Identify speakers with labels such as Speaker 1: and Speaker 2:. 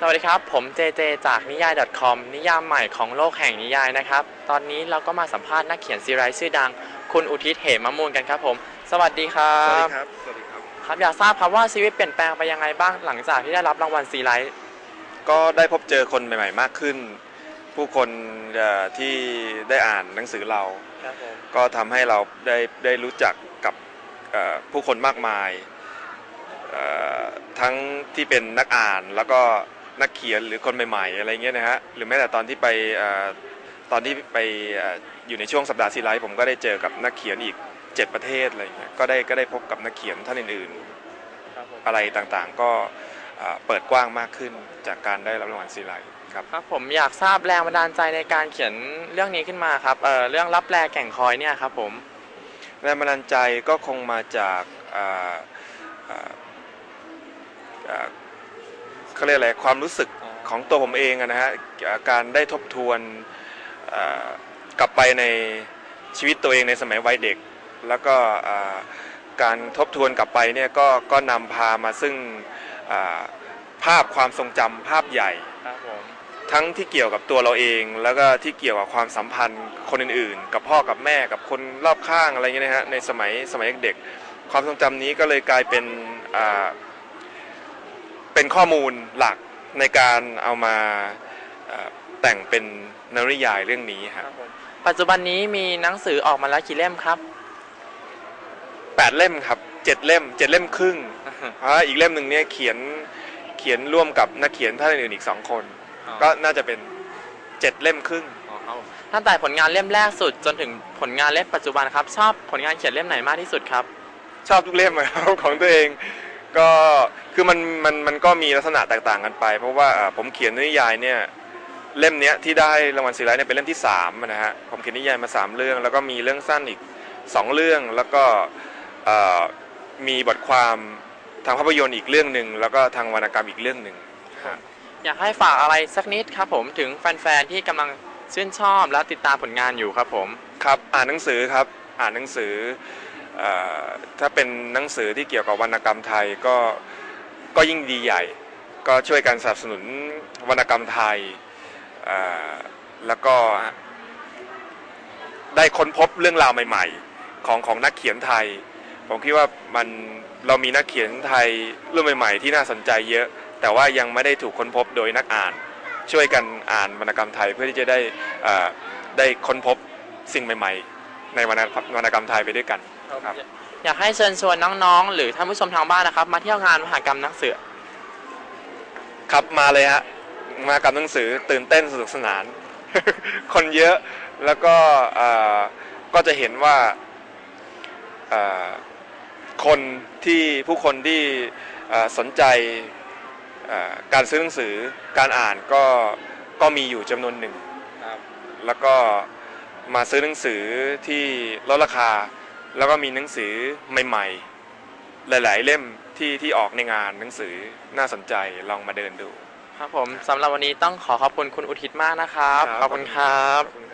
Speaker 1: สวัสดีครับ ผมเจเจจากนิยาย .com นิยามใหม่ของโลกแห่งนิยายนะครับ ตอนนี้เราก็มาสัมภาษณ์นักเขียนซีไรต์ชื่อดัง คุณอุทิศเหมมมูลกันครับผม สวัสดีครั
Speaker 2: สวัส
Speaker 1: บ
Speaker 2: ดีครับ สวัสดีครับ
Speaker 1: ครับอยากทราบครับว่าชีวิตเปลี่ยนแปลงไปยังไงบ้างหลังจากที่ได้รับรางวัลซีไรต์
Speaker 2: ก็ได้พบเจอคนใหม่ ๆ มากขึ้น ผู้คนเอ่อที่ได้อ่านหนังสือเรา
Speaker 1: ครับผม
Speaker 2: ก็ทำให้เราได้ได้รู้จักกับเอ่อผู้คนมากมายเอ่อทั้งที่เป็นนักอ่านแล้วก็ นักเขียนหรือคนใหม่ๆอะไรเงี้ยนะฮะหรือแม้แต่ตอนที่ไปเอ่อตอนที่ไปเอ่ออยู่ในช่วงสัปดาห์ซีไลท์ผมก็ได้เจอกับนักเขียนอีก 7 ประเทศอะไรเงี้ยก็ได้ก็ได้พบกับนักเขียนท่านอื่นๆ
Speaker 1: ครับผม
Speaker 2: อะไรต่างๆ ก็เอ่อเปิดกว้างมากขึ้นจากการได้รับรางวัลซีไลท์ครับ
Speaker 1: ครับผมอยากทราบแรงบันดาลใจในการเขียนเรื่องนี้ขึ้นมาครับเอ่อเรื่องรับแลแก่งคอยเนี่ยครับผม
Speaker 2: แรงบันดาลใจก็คงมาจาก เอ่อเอ่อเอ่อเขาเรียกอะไรความรู้สึกของตัวผมเองอะนะฮะเอ่อการได้ทบทวนเอ่อกลับไปในชีวิตตัวเองในสมัยวัยเด็ก แล้วก็เอ่อการทบทวนกลับไปเนี่ยก็ก็นำพามาซึ่งเอ่อภาพความทรงจำภาพใหญ่
Speaker 1: ครับผม
Speaker 2: ทั้งที่เกี่ยวกับตัวเราเอง แล้วก็ที่เกี่ยวกับความสัมพันธ์คนอื่นๆ กับพ่อกับแม่กับคนรอบข้างอะไรเงี้ยนะฮะในสมัยสมัยเด็กๆความทรงจำนี้ก็เลยกลายเป็นอ่า เป็นข้อมูลหลักในการเอามาอ่าแต่งเป็นนวนิยายเรื่องนี้
Speaker 1: ค
Speaker 2: ฮะ
Speaker 1: รับผมปัจจุบันนี้มีหนังสือออกมาแล้วกี่เล่มครับ
Speaker 2: แปดเล่มครับเจ็ดเล่มเจ็ดเล่มครึ่งอ่าอีกเล่มหนึ่งเนี่ยเขียนเขียนร่วมกับนักเขียนท่านอื่นๆอีกสองคน ก็น่าจะเป็นเจ็ดเล่มครึ่ง
Speaker 1: อ๋อครับผมตั้งแต่ผลงานเล่มแรกสุด จนถึงผลงานเล่มปัจจุบันครับ ชอบผลงานเขียนเล่มไหนมากที่สุดครับ
Speaker 2: ชอบทุกเล่มอะครับของตัวเอง ก็คือมันมันมันก็มีลักษณะแตกต่างกันไป เพราะว่าเอ่อผมเขียนนิยายเนี่ยเล่มเนี้ยที่ได้รางวัลซีไรต์เนี่ยเป็นเล่มที่3อะนะฮะผมเขียนนิยายมา3เรื่อง แล้วก็มีเรื่องสั้นอีก2เรื่องแล้วก็เอ่อมีบทความทางภาพยนตร์อีกเรื่องหนึ่งแล้วก็ทางวรรณกรรมอีกเรื่องหนึ่งฮะ
Speaker 1: อยากให้ฝากอะไรสักนิดครับผมถึงแฟนๆที่กำลังชื่นชอบและติดตามผลงานอยู่ครับผม
Speaker 2: ครับอ่านหนังสือครับอ่านหนังสือเอ่อ ถ้าเป็นหนังสือที่เกี่ยวกับวรรณกรรมไทยก็ก็ยิ่งดีใหญ่ ก็ช่วยกันสนับสนุนวรรณกรรมไทยแล้วก็ได้ค้นพบเรื่องราวใหม่ ๆ ของของนักเขียนไทย ผมคิดว่ามันเรามีนักเขียนไทยรุ่นใหม่ ๆ ที่น่าสนใจเยอะ แต่ว่ายังไม่ได้ถูกค้นพบโดยนักอ่าน ช่วยกันอ่านวรรณกรรมไทยเพื่อที่จะได้ได้ค้นพบสิ่งใหม่ ๆ ในวรรณกรรมไทยไปด้วยกัน ครับ
Speaker 1: อยากให้เชิญชวนน้องๆ หรือท่านผู้ชมทางบ้านนะครับ มาเที่ยวงานมหกรรมหนังสือ
Speaker 2: ครับมาเลยฮะมากับหนังสือตื่นเต้นสนุกสนาน คนเยอะแล้วก็เอ่อก็จะเห็นว่าเอ่อคนที่ผู้คนที่เอ่อสนใจเอ่อการซื้อหนังสือการอ่านก็ก็มีอยู่จำนวนหนึ่ง
Speaker 1: ครับ
Speaker 2: แล้วก็มาซื้อหนังสือที่ลดราคา แล้วก็มีหนังสือใหม่ๆ หลายๆ เล่มที่ที่ออกในงานหนังสือน่าสนใจลองมาเดินดู
Speaker 1: ครับผมสำหรับวันนี้ต้องขอขอบคุณคุณอุทิศมากนะครับ
Speaker 2: ครับ
Speaker 1: ขอบคุณครับ
Speaker 2: ขอบคุณ